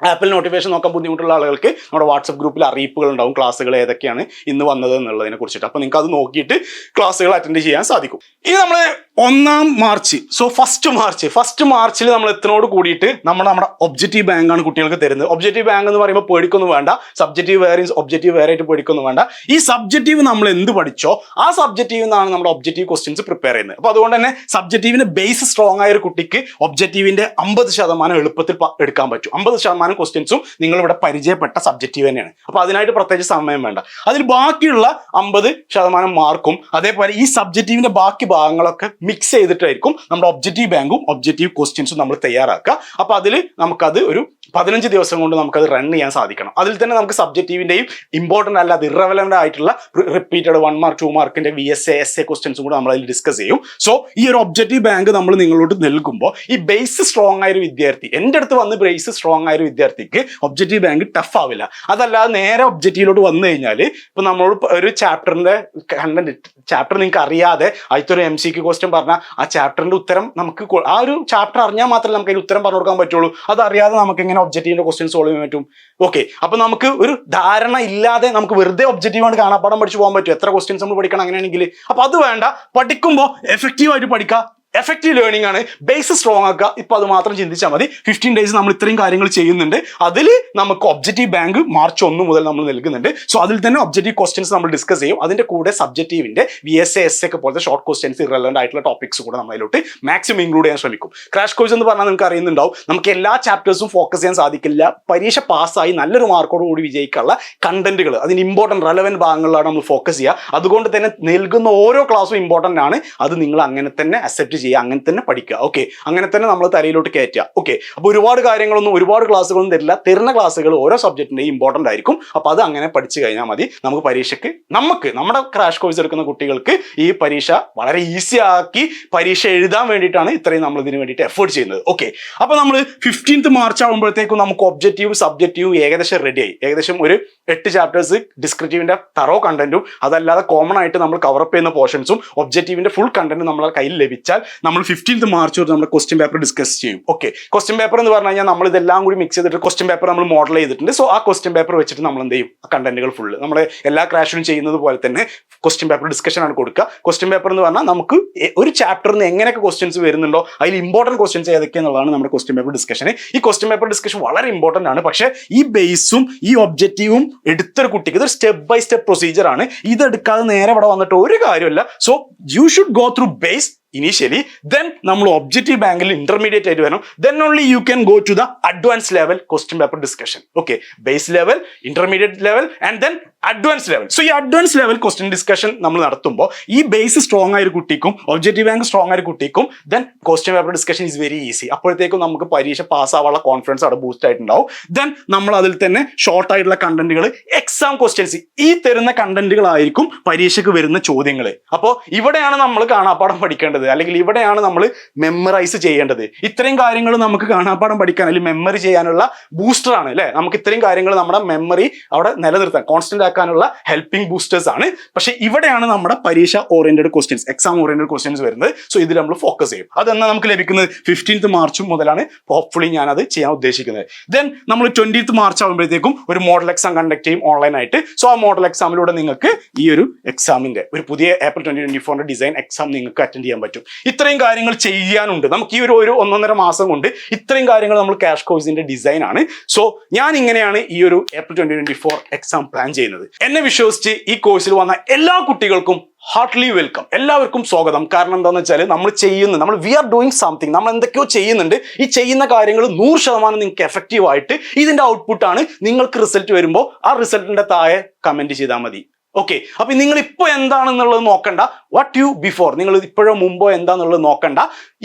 ആപ്പിൽ നോട്ടിഫിക്കേഷൻ നോക്കാൻ ബുദ്ധിമുട്ടുള്ള ആളുകൾക്ക് നമ്മുടെ വാട്സപ്പ് ഗ്രൂപ്പിൽ അറിയിപ്പുകൾ ഉണ്ടാവും ക്ലാസ്സുകൾ ഏതൊക്കെയാണ് ഇന്ന് വന്നത് എന്നുള്ളതിനെ കുറിച്ചിട്ട്. അപ്പോൾ നിങ്ങൾക്ക് അത് നോക്കിയിട്ട് ക്ലാസ്സുകൾ അറ്റൻഡ് ചെയ്യാൻ സാധിക്കും. ഇനി നമ്മൾ ഒന്നാം March so first March first മാർച്ചിൽ നമ്മൾ എത്തിനോട് കൂടിയിട്ട് നമ്മൾ നമ്മുടെ ഒബ്ജക്റ്റീവ് ബാങ്ക് ആണ് കുട്ടികൾക്ക് തരുന്നത്. ഒബ്ജക്റ്റീവ് ബാങ്ക് എന്ന് പറയുമ്പോൾ പേടിക്കൊന്നും വേണ്ട. സബ്ജക്റ്റീവ് വേറെ ഒബ്ജക്റ്റീവ് വേറെ ആയിട്ട് പേടിക്കൊന്നും വേണ്ട. ഈ സബ്ജക്റ്റീവ് നമ്മൾ എന്ത് പഠിച്ചോ ആ സബ്ജക്റ്റീവ് നിന്നാണ് നമ്മുടെ ഒബ്ജക്റ്റീവ് ക്വസ്റ്റ്യൻസ് പ്രിപ്പയർ ചെയ്യുന്നത്. അപ്പോൾ അതുകൊണ്ട് തന്നെ സബ്ജക്റ്റീവിന്റെ ബേസ് സ്ട്രോങ് ആയ ഒരു കുട്ടിക്ക് ഒബ്ജക്റ്റീവിന്റെ അമ്പത് ശതമാനം എളുപ്പത്തിൽ എടുക്കാൻ പറ്റും. അമ്പത് ശതമാനം ക്വസ്റ്റ്യൻസും നിങ്ങൾ ഇവിടെ പരിചയപ്പെട്ട സബ്ജക്റ്റീവ് തന്നെയാണ്. അപ്പോൾ അതിനായിട്ട് പ്രത്യേകിച്ച് സമയം വേണ്ട. അതിൽ ബാക്കിയുള്ള അമ്പത് ശതമാനം മാർക്കും അതേപോലെ ഈ സബ്ജക്റ്റീവിന്റെ ബാക്കി ഭാഗങ്ങളൊക്കെ മിക്സ് ചെയ്തിട്ടായിരിക്കും നമ്മുടെ ഒബ്ജക്റ്റീവ് ബാങ്കും ഒബ്ജക്റ്റീവ് ക്വസ്റ്റ്യൻസും നമ്മൾ തയ്യാറാക്കുക. അപ്പോൾ അതിൽ നമുക്കത് ഒരു പതിനഞ്ച് ദിവസം കൊണ്ട് നമുക്കത് റൺ ചെയ്യാൻ സാധിക്കണം. അതിൽ തന്നെ നമുക്ക് സബ്ജക്റ്റീവിന്റെയും ഇമ്പോർട്ടന്റ് അല്ലാതെ ഇറവലന്റ് ആയിട്ടുള്ള റിപ്പീറ്റഡ് വൺ മാർക്ക് ടു മാർക്കിന്റെ V S A S A ക്വസ്റ്റ്യൻസും കൂടെ നമ്മൾ അതിൽ ഡിസ്കസ് ചെയ്യും. സോ ഈ ഒരു ഒബ്ജക്റ്റീവ് ബാങ്ക് നമ്മൾ നിങ്ങളോട് നൽകുമ്പോൾ ഈ ബേസ് സ്ട്രോങ് ആയ ഒരു വിദ്യാർത്ഥി എന്റെ അടുത്ത് വന്ന് ബേസ് സ്ട്രോങ് ആയ ഒരു വിദ്യാർത്ഥിക്ക് ഒബ്ജക്റ്റീവ് ബാങ്ക് ടഫ് ആവില്ല. അതല്ലാതെ നേരെ ഒബ്ജക്റ്റീവിലോട്ട് വന്നു കഴിഞ്ഞാൽ ഇപ്പൊ നമ്മളോട് ഒരു ചാപ്റ്ററിന്റെ കണ്ടന്റ് ചാപ്റ്റർ നിങ്ങൾക്ക് അറിയാതെ ആദ്യത്തെ എം ക്യു ക്വസ്റ്റ്യൻ പറഞ്ഞാൽ ആ ചാപ്റ്ററിന്റെ ഉത്തരം നമുക്ക് ആ ഒരു ചാപ്റ്റർ അറിഞ്ഞാൽ മാത്രമേ നമുക്ക് അതിന് ഉത്തരം പറഞ്ഞു കൊടുക്കാൻ പറ്റുള്ളൂ. അതറിയാതെ നമുക്ക് എങ്ങനെ ഒബ്ജക്റ്റീവിന്റെ ക്വസ്റ്റ്യൻ സോൾവ് ചെയ്യാൻ പറ്റും? ഓക്കെ അപ്പൊ നമുക്ക് ഒരു ധാരണ ഇല്ലാതെ നമുക്ക് വെറുതെ ഒബ്ജക്റ്റീവാണ് കാണാപ്പാടം പഠിച്ചു പോകാൻ പറ്റും. എത്ര ക്വസ്റ്റ്യൻസ് നമ്മൾ പഠിക്കണം അങ്ങനെയാണെങ്കിൽ. അപ്പൊ അത് വേണ്ട. പഠിക്കുമ്പോൾ എഫക്റ്റീവായിട്ട് പഠിക്കാം. എഫക്റ്റീവ് ലേണിംഗ് ആണ്. ബേസ് സ്ട്രോങ് ആക്കുക. ഇപ്പൊ അത് മാത്രം ചിന്തിച്ചാൽ മതി. ഫിഫ്റ്റീൻ ഡേയ്സ് നമ്മൾ ഇത്രയും കാര്യങ്ങൾ ചെയ്യുന്നുണ്ട്. അതിൽ നമുക്ക് ഒബ്ജക്റ്റീവ് ബാങ്ക് മാർച്ച് ഒന്ന് മുതൽ നമ്മൾ നൽകുന്നുണ്ട്. സോ അതിൽ തന്നെ ഒബ്ജക്റ്റീവ് ക്വസ്റ്റ്യൻസ് നമ്മൾ ഡിസ്കസ് ചെയ്യും. അതിന്റെ കൂടെ സബ്ജക്റ്റീവിന്റെ വി എസ് എസ് ഒക്കെ പോലത്തെ ഷോർട്ട് ക്വസ്റ്റ്യൻസ് ഇറലവന്റ് ആയിട്ടുള്ള ടോപ്പിക്സ് കൂടെ നമ്മൾ അതിലോട്ട് മാക്സിമം ഇൻക്ലൂഡ് ചെയ്യാൻ ശ്രമിക്കും. ക്രാഷ് കോഴ്സ് എന്ന് പറഞ്ഞാൽ നിങ്ങൾക്ക് അറിയുന്നുണ്ടാവും. നമുക്ക് എല്ലാ ചാപ്റ്റേഴ്സും ഫോക്കസ് ചെയ്യാൻ സാധിക്കില്ല. പരീക്ഷ പാസ്സായി നല്ലൊരു മാർക്കോട് കൂടി വിജയിക്കാനുള്ള കണ്ടന്റുകൾ അതിന് ഇമ്പോർട്ടന്റ് റെലവന്റ് ഭാഗങ്ങളിലാണ് നമ്മൾ ഫോക്കസ് ചെയ്യുക. അതുകൊണ്ട് തന്നെ നൽകുന്ന ഓരോ ക്ലാസ്സും ഇമ്പോർട്ടന്റ് ആണ്. അത് നിങ്ങൾ അങ്ങനെ തന്നെ അക്സെപ്റ്റ് ചെയ്യുക അങ്ങനെ തന്നെ പഠിക്കുക. ഓക്കെ അങ്ങനെ തന്നെ നമ്മൾ തലയിലോട്ട് കയറ്റുക. ഓക്കെ അപ്പോൾ ഒരുപാട് കാര്യങ്ങളൊന്നും ഒരുപാട് ക്ലാസ്സുകളൊന്നും തരില്ല. തരുന്ന ക്ലാസ്സുകൾ ഓരോ സബ്ജക്റ്റിന്റെയും ഇമ്പോർട്ടന്റ് ആയിരിക്കും. അപ്പോൾ അത് അങ്ങനെ പഠിച്ചു കഴിഞ്ഞാൽ മതി. നമുക്ക് പരീക്ഷയ്ക്ക് നമുക്ക് നമ്മുടെ ക്രാഷ് കോഴ്സ് എടുക്കുന്ന കുട്ടികൾക്ക് ഈ പരീക്ഷ വളരെ ഈസി ആക്കി പരീക്ഷ എഴുതാൻ വേണ്ടിയിട്ടാണ് ഇത്രയും നമ്മൾ ഇതിന് വേണ്ടിയിട്ട് എഫേർട്ട് ചെയ്യുന്നത്. ഓക്കെ അപ്പോൾ നമ്മൾ ഫിഫ്റ്റീൻത്ത് മാർച്ച് ആകുമ്പോഴത്തേക്കും നമുക്ക് ഒബ്ജക്റ്റീവ് സബ്ജക്റ്റീവും ഏകദേശം റെഡിയായി ഏകദേശം ഒരു എട്ട് ചാപ്റ്റേഴ്സ് ഡിസ്ക്രിപ്റ്റീവിന്റെ തറോ കണ്ടന്റും അതല്ലാതെ കോമൺ ആയിട്ട് നമ്മൾ കവറപ്പ് ചെയ്യുന്ന പോർഷൻസും ഒബ്ജക്റ്റീവിന്റെ ഫുൾ കണ്ടന്റ് നമ്മളെ കയ്യിൽ ലഭിച്ചാൽ നമ്മൾ ഫിഫ്റ്റീൻത്ത് മാർച്ച് വരെ നമ്മുടെ ക്വസ്റ്റ്യൻ പേപ്പർ ഡിസ്കസ് ചെയ്യും. ഓക്കെ ക്വസ്റ്റ്യൻ പേപ്പർ എന്ന് പറഞ്ഞു കഴിഞ്ഞാൽ നമ്മൾ ഇതെല്ലാം കൂടി മിക്സ് ചെയ്തിട്ട് ക്വസ്റ്റ്യൻ പേപ്പർ നമ്മൾ മോഡൽ ചെയ്തിട്ടുണ്ട്. സോ ആ ക്വസ്റ്റ്യൻ പേപ്പർ വെച്ചിട്ട് നമ്മൾ എന്ത് ചെയ്യും? ആ കണ്ടന്റുകൾ ഫുള്ള് നമ്മൾ എല്ലാ ക്രാഷിനും ചെയ്യുന്നത് പോലെ തന്നെ ക്വസ്റ്റ്യൻ പേപ്പർ ഡിസ്കഷൻ ആണ് കൊടുക്കുക. ക്വസ്റ്റ്യൻ പേപ്പർ എന്ന് പറഞ്ഞാൽ നമുക്ക് ഒരു ഒരു ചാപ്റ്ററിന് എങ്ങനെയൊക്കെ ക്വസ്റ്റ്യൻസ് വരുന്നുണ്ടോ അതിൽ ഇമ്പോർട്ടന്റ് ക്വസ്റ്റ്യൻസ് ഏതൊക്കെയെന്നുള്ളതാണ് നമ്മുടെ ക്വസ്റ്റ്യൻ പേപ്പർ ഡിസ്കഷൻ ഈ ക്വസ്റ്റ്യൻ പേപ്പർ ഡിസ്കഷൻ വളരെ ഇമ്പോർട്ടന്റ് ആണ്. പക്ഷേ ഈ ബേസും ഈ ഒബ്ജക്റ്റീവും എടുത്തൊരു കുട്ടിക്ക് ഇതൊരു സ്റ്റെപ്പ് ബൈ സ്റ്റെപ്പ് പ്രൊസീജിയർ ആണ്. ഇതെടുക്കാതെ നേരെ ഇവിടെ വന്നിട്ട് ഒരു കാര്യമില്ല so you should go through base initially then നമ്മൾ ഒബ്ജക്റ്റീവ് ബാങ്കിൽ ഇന്റർമീഡിയറ്റ് ആയിട്ട് വരണം. Then only you can go to the advance level question paper discussion okay base level intermediate level and then advance level so ഈ advance level question discussion നമ്മൾ നടത്തുമ്പോൾ ഈ base strong ആയ ഒരു കുട്ടിക്കും ഒബ്ജക്റ്റീവ് ബാങ്ക് സ്ട്രോങ് ആയ ഒരു കുട്ടിക്കും then question paper discussion is very easy അപ്പോഴത്തേക്കും നമുക്ക് പരീക്ഷ പാസ് ആവാനുള്ള കോൺഫിഡൻസ് അവിടെ ബൂസ്റ്റ് ആയിട്ടുണ്ടാവും. ദെൻ നമ്മൾ അതിൽ തന്നെ ഷോർട്ട് ആയിട്ടുള്ള കണ്ടന്റുകൾ എക്സാം ക്വസ്റ്റ്യൻസ് ഈ തരുന്ന കണ്ടന്റുകളായിരിക്കും പരീക്ഷയ്ക്ക് വരുന്ന ചോദ്യങ്ങൾ അപ്പോൾ ഇവിടെയാണ് നമ്മൾ കാണാപ്പാടം പഠിക്കേണ്ടത്. അല്ലെങ്കിൽ ഇവിടെയാണ് നമ്മൾ മെമ്മറൈസ് ചെയ്യേണ്ടത്. ഇത്രയും കാര്യങ്ങൾ നമുക്ക് കാണാപ്പാടം പഠിക്കാൻ അല്ലെങ്കിൽ മെമ്മറി ചെയ്യാനുള്ള ബൂസ്റ്റർ ആണ് അല്ലെ? നമുക്ക് ഇത്രയും കാര്യങ്ങൾ നമ്മുടെ മെമ്മറി അവിടെ നിലനിർത്താൻ കോൺസ്റ്റന്റ് ആക്കാനുള്ള ഹെൽപ്പിംഗ് ബൂസ്റ്റേഴ്സ് ആണ്. പക്ഷെ ഇവിടെയാണ് നമ്മുടെ പരീക്ഷ oriented questions exam oriented questions വരുന്നത്. സോ ഇതിൽ നമ്മൾ ഫോക്കസ് ചെയ്യും. അതെന്നാ നമുക്ക് ലഭിക്കുന്നത്? ഫിഫ്റ്റീൻത്ത് മാർച്ച് മുതലാണ് ഹോപ്പ്ഫുള്ളി ഞാൻ അത് ചെയ്യാൻ ഉദ്ദേശിക്കുന്നത്. ദെൻ നമ്മൾ ട്വന്റീത്ത് മാർച്ച് ആകുമ്പോഴത്തേക്കും ഒരു മോഡൽ എക്സാം കണ്ടക്ട് ചെയ്യും ഓൺലൈൻ ആയിട്ട്. സോ ആ മോഡൽ എക്സാമിലൂടെ നിങ്ങൾക്ക് ഈ ഒരു എക്സാമിന്റെ ഒരു പുതിയ ഏപ്രിൽ ട്വന്റി ട്വന്റി ഫോറിന്റെ ഡിസൈൻ എക്സാം നിങ്ങൾക്ക് അറ്റൻഡ് ചെയ്യാൻ പറ്റും. ഇത്രയും കാര്യങ്ങൾ ചെയ്യാനുണ്ട്. നമുക്ക് ഈ ഒരു ഒരു ഒന്നൊന്നര മാസം കൊണ്ട് ഇത്രയും കാര്യങ്ങൾ നമ്മൾ ക്യാഷ് കോഴ്സിന്റെ ഡിസൈൻ ആണ്. സോ ഞാൻ ഇങ്ങനെയാണ് ഈ ഒരു April twenty twenty four exam plan ചെയ്യുന്നത്. എന്നെ വിശ്വസിച്ച് ഈ കോഴ്സിൽ വന്ന എല്ലാ കുട്ടികൾക്കും ഹാർട്ട്ലി വെൽക്കം എല്ലാവർക്കും സ്വാഗതം. കാരണം എന്താണെന്ന് വെച്ചാൽ നമ്മൾ ചെയ്യുന്ന നമ്മൾ വി ആർ ഡൂയിങ് സംതിങ് നമ്മൾ എന്തൊക്കെയോ ചെയ്യുന്നുണ്ട്. ഈ ചെയ്യുന്ന കാര്യങ്ങൾ നൂറ് ശതമാനം നിങ്ങൾക്ക് എഫക്റ്റീവ് ആയിട്ട് ഇതിന്റെ ഔട്ട്പുട്ടാണ് നിങ്ങൾക്ക് റിസൾട്ട് വരുമ്പോൾ ആ റിസൾട്ടിന്റെ താഴെ കമന്റ് ചെയ്താൽ മതി. ഓക്കെ അപ്പൊ നിങ്ങൾ ഇപ്പൊ എന്താണെന്നുള്ളത് നോക്കണ്ട. വാട്ട് യു ബിഫോർ നിങ്ങൾ ഇപ്പോഴോ മുമ്പോ എന്താന്നുള്ളത് നോക്കണ്ട.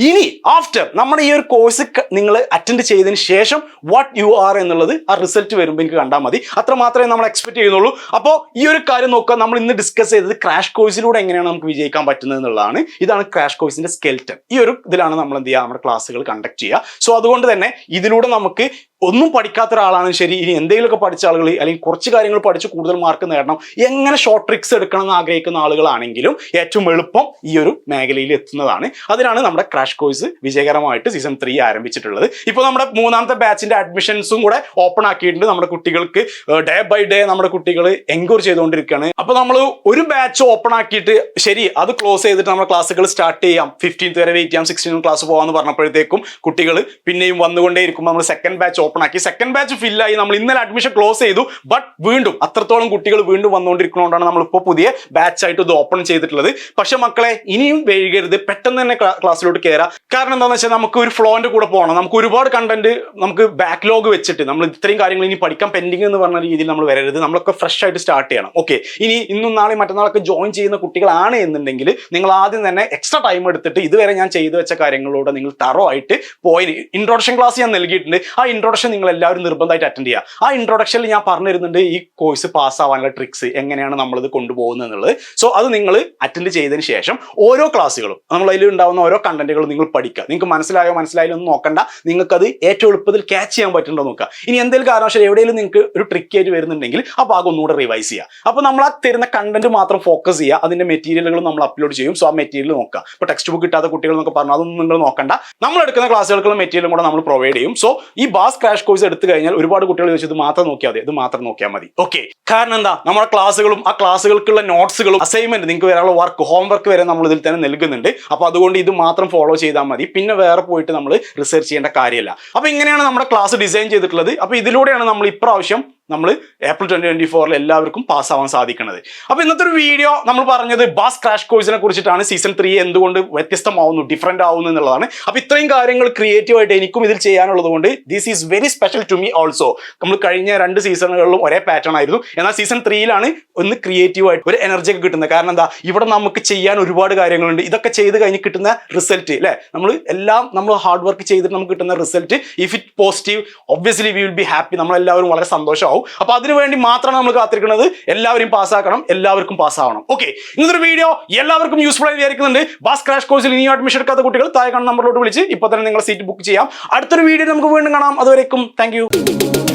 ഇനി ആഫ്റ്റർ നമ്മുടെ ഈ ഒരു കോഴ്സ് നിങ്ങൾ അറ്റൻഡ് ചെയ്തതിന് ശേഷം വാട്ട് യു ആർ എന്നുള്ളത് ആ റിസൾട്ട് വരുമ്പോൾ എനിക്ക് കണ്ടാൽ മതി. അത്ര മാത്രമേ നമ്മൾ എക്സ്പെക്ട് ചെയ്യുന്നുള്ളൂ. അപ്പോൾ ഈ ഒരു കാര്യം നോക്കുക. നമ്മൾ ഇന്ന് ഡിസ്കസ് ചെയ്തത് ക്രാഷ് കോഴ്സിലൂടെ എങ്ങനെയാണ് നമുക്ക് വിജയിക്കാൻ പറ്റുന്നത് എന്നുള്ളതാണ്. ഇതാണ് ക്രാഷ് കോഴ്സിന്റെ സ്കെൽറ്റൻ ഈ ഒരു ഇതിലാണ് നമ്മൾ എന്ത് ചെയ്യുക? നമ്മുടെ ക്ലാസ്സുകൾ കണ്ടക്ട് ചെയ്യുക. സോ അതുകൊണ്ട് തന്നെ ഇതിലൂടെ നമുക്ക് ഒന്നും പഠിക്കാത്ത ഒരാളാണ് ശരി. ഇനി എന്തെങ്കിലുമൊക്കെ പഠിച്ച ആളുകൾ അല്ലെങ്കിൽ കുറച്ച് കാര്യങ്ങൾ പഠിച്ച് കൂടുതൽ മാർക്ക് നേടണം. എങ്ങനെ ഷോർട്ട് ട്രിക്സ് എടുക്കണം എന്ന് ആഗ്രഹിക്കുന്ന ആളുകളാണെങ്കിലും ഏറ്റവും എളുപ്പം ഈ ഒരു മേഖലയിൽ എത്തുന്നതാണ്. അതിനാണ് നമ്മുടെ ക്രാഷ് കോഴ്സ് വിജയകരമായിട്ട് സീസൺ ത്രീ ആരംഭിച്ചിട്ടുള്ളത്. ഇപ്പോൾ നമ്മുടെ മൂന്നാമത്തെ ബാച്ചിന്റെ അഡ്മിഷൻസും കൂടെ ഓപ്പൺ ആക്കിയിട്ടുണ്ട് നമ്മുടെ കുട്ടികൾക്ക്. ഡേ ബൈ ഡേ നമ്മുടെ കുട്ടികൾ എൻക്വയർ ചെയ്തുകൊണ്ടിരിക്കുകയാണ്. അപ്പോൾ നമ്മൾ ഒരു ബാച്ച് ഓപ്പൺ ആക്കിയിട്ട് ശരി അത് ക്ലോസ് ചെയ്തിട്ട് നമ്മുടെ ക്ലാസ്സുകൾ സ്റ്റാർട്ട് ചെയ്യാം. ഫിഫ്റ്റീൻത്ത് വരെ വെയിറ്റ് ചെയ്യാം. സിക്സ്റ്റീൻ ക്ലാസ് പോകാമെന്ന് പറഞ്ഞപ്പോഴത്തേക്കും കുട്ടികൾ പിന്നെയും വന്നുകൊണ്ടേ ഇരിക്കും നമ്മൾ സെക്കൻഡ് ബാച്ച് ഓപ്പൺ ആക്കി. സെക്കൻഡ് ബാച്ച് ഫില്ലായി നമ്മൾ ഇന്നലെ അഡ്മിഷൻ ക്ലോസ് ചെയ്തു. ബട്ട് വീണ്ടും അത്രത്തോളം കുട്ടികൾ വീണ്ടും വന്നുകൊണ്ടിരിക്കുന്നതുകൊണ്ടാണ് നമ്മൾ ഇപ്പോൾ പുതിയ ബാച്ച് ആയിട്ട് ഇത് ഓപ്പൺ ചെയ്തിട്ടുള്ളത്. പക്ഷെ മക്കളെ ഇനിയും വൈകരുത്. പെട്ടെന്ന് തന്നെ ക്ലാസ്സിലോട്ട് കയറാം കാരണം എന്താണെന്ന് വെച്ചാൽ നമുക്ക് ഒരു ഫ്ലോന്റെ കൂടെ പോകണം നമുക്ക് ഒരുപാട് കണ്ടന്റ് നമുക്ക് ബാക്ക്ലോഗ് വെച്ചിട്ട് നമ്മൾ ഇത്രയും കാര്യങ്ങൾ ഇനി പഠിക്കാൻ പെൻഡിങ് എന്ന് പറഞ്ഞ രീതിയിൽ നമ്മൾ വരരുത്. നമ്മളൊക്കെ ഫ്രഷ് ആയിട്ട് സ്റ്റാർട്ട് ചെയ്യണം. ഓക്കെ ഇനി ഇന്നും നാളെ മറ്റന്നാളൊക്കെ ജോയിൻ ചെയ്യുന്ന കുട്ടികളാണ് എന്നുണ്ടെങ്കിൽ നിങ്ങൾ ആദ്യം തന്നെ എക്സ്ട്രാ ടൈം എടുത്തിട്ട് ഇതുവരെ ഞാൻ ചെയ്തു വെച്ച കാര്യങ്ങളോട് നിങ്ങൾ തറോ ആയിട്ട് പോയി. ഇൻട്രോഡക്ഷൻ ക്ലാസ് ഞാൻ നൽകിയിട്ടുണ്ട്. ആ ഇൻട്രോഡക്ഷൻ നിങ്ങൾ എല്ലാവരും നിർബന്ധമായിട്ട് അറ്റൻഡ് ചെയ്യുക. ആ ഇൻട്രൊഡക്ഷനിൽ ഞാൻ പറഞ്ഞു തരുന്നുണ്ട് ഈ കോഴ്സ് പാസ് ആവാനുള്ള ട്രിക്സ് എങ്ങനെയാണ് നമ്മളിത് കൊണ്ടുപോകുന്നത് എന്നുള്ളത്. സോ അത് നിങ്ങൾ അറ്റൻഡ് ചെയ്തതിന് ശേഷം ഓരോ ക്ലാസ്സുകളും നമ്മൾ അതിൽ ഉണ്ടാവുന്ന ഓരോ കണ്ടന്റുകളും നിങ്ങൾ പഠിക്കുക. നിങ്ങൾക്ക് മനസ്സിലായോ മനസ്സിലായാലും ഒന്നും നോക്കണ്ട. നിങ്ങൾക്കത് ഏറ്റവും എളുപ്പത്തിൽ ക്യാച്ച് ചെയ്യാൻ പറ്റുന്നുണ്ടോ നോക്കുക. ഇനി എന്തെങ്കിലും കാരണവശാലും എവിടെയെങ്കിലും നിങ്ങൾക്ക് ഒരു ട്രിക്ക് ആയിട്ട് വരുന്നുണ്ടെങ്കിൽ ആ ഭാഗം ഒന്നുകൂടെ റിവൈസ് ചെയ്യുക. അപ്പോൾ നമ്മൾ ആ തരുന്ന കണ്ടന്റ് മാത്രം ഫോക്കസ് ചെയ്യുക. അതിന്റെ മെറ്റീരിയലുകൾ നമ്മൾ അപ്ലോഡ് ചെയ്യും. സോ ആ മെറ്റീരിയൽ നോക്കുക. ഇപ്പോൾ ടെക്സ്റ്റ് ബുക്ക് കിട്ടാത്ത കുട്ടികൾ എന്നൊക്കെ പറഞ്ഞാൽ അതൊന്നും നിങ്ങൾ നോക്കണ്ട. നമ്മൾ എടുക്കുന്ന ക്ലാസ്സുകൾക്കുള്ള മെറ്റീരിയലും കൂടെ നമ്മൾ പ്രൊവൈഡ് ചെയ്യും. സോ ഈ ബാസ് ക്രാഷ് കോഴ്സ് എടുത്തു കഴിഞ്ഞാൽ ഒരുപാട് കുട്ടികൾ ചോദിച്ചു ഇത് മാത്രം നോക്കിയാൽ മതി ഇത് മാത്രം നോക്കിയാൽ മതി. ഓക്കെ കാരണം എന്താ? നമ്മുടെ ക്ലാസ്സുകളും ആ ക്ലാസ്സുകൾക്കുള്ള നോട്ട്സുകളും അസൈൻമെന്റ് നിങ്ങൾക്ക് വരാനുള്ള വർക്ക് ഹോംവർക്ക് വരെ നമ്മൾ ഇതിൽ തന്നെ നൽകുന്നുണ്ട്. അപ്പോൾ അതുകൊണ്ട് ഇത് മാത്രം ഫോളോ ചെയ്താൽ മതി. പിന്നെ വേറെ പോയിട്ട് നമ്മൾ റിസർച്ച് ചെയ്യേണ്ട കാര്യമില്ല. അപ്പോൾ ഇങ്ങനെയാണ് നമ്മുടെ ക്ലാസ് ഡിസൈൻ ചെയ്തിട്ടുള്ളത്. അപ്പോൾ ഇതിലൂടെയാണ് നമ്മൾ ഇപ്രാവശ്യം നമ്മൾ ഏപ്രിൽ ട്വന്റി ട്വന്റി ഫോറിൽ എല്ലാവർക്കും പാസ്സാവാൻ സാധിക്കുന്നത് അപ്പോൾ ഇന്നത്തെ ഒരു വീഡിയോ നമ്മൾ പറഞ്ഞത് ബാസ് ക്രാഷ് കോഴ്സിനെ കുറിച്ചിട്ടാണ്. സീസൺ ത്രീ എന്തുകൊണ്ട് വ്യത്യസ്തമാവുന്നു ഡിഫറെന്റ് ആവുന്നു എന്നുള്ളതാണ്. അപ്പോൾ ഇത്രയും കാര്യങ്ങൾ ക്രിയേറ്റീവായിട്ട് എനിക്കും ഇതിൽ ചെയ്യാനുള്ളത് കൊണ്ട് this is very special to me also നമ്മൾ കഴിഞ്ഞ രണ്ട് സീസണുകളിലും ഒരേ പാറ്റേൺ ആയിരുന്നു. എന്നാൽ സീസൺ ത്രീയിലാണ് ഒന്ന് ക്രിയേറ്റീവായിട്ട് ഒരു എനർജി ഒക്കെ കിട്ടുന്നത്. കാരണം എന്താ? ഇവിടെ നമുക്ക് ചെയ്യാൻ ഒരുപാട് കാര്യങ്ങളുണ്ട്. ഇതൊക്കെ ചെയ്ത് കഴിഞ്ഞ് കിട്ടുന്ന റിസൾട്ട് അല്ലേ നമ്മൾ എല്ലാം നമ്മൾ ഹാർഡ് വർക്ക് ചെയ്തിട്ട് നമുക്ക് കിട്ടുന്ന result if it positive obviously we will be happy നമ്മളെല്ലാവരും വളരെ സന്തോഷമാവും. അപ്പോൾ അതിനു വേണ്ടി മാത്രമാണ് നമ്മൾ കാത്തിരിക്കുന്നത്. എല്ലാവരും പാസ്സാക്കണം എല്ലാവർക്കും പാസ്സാവണം. ഓക്കെ ഇന്നത്തെ വീഡിയോ എല്ലാവർക്കും യൂസ്ഫുൾ ആയി വിചാരിക്കുന്നുണ്ട്. ബാസ് ക്രാഷ് കോഴ്സിൽ ഇനി അഡ്മിഷൻ എടുക്കാത്ത കുട്ടികൾ താഴെ കാണുന്ന നമ്പറിലോട്ട് വിളിച്ച് ഇപ്പൊ തന്നെ നിങ്ങൾ സീറ്റ് ബുക്ക് ചെയ്യാം. അടുത്തൊരു വീഡിയോ നമുക്ക് വീണ്ടും കാണാം. അതുവരേക്കും താങ്ക്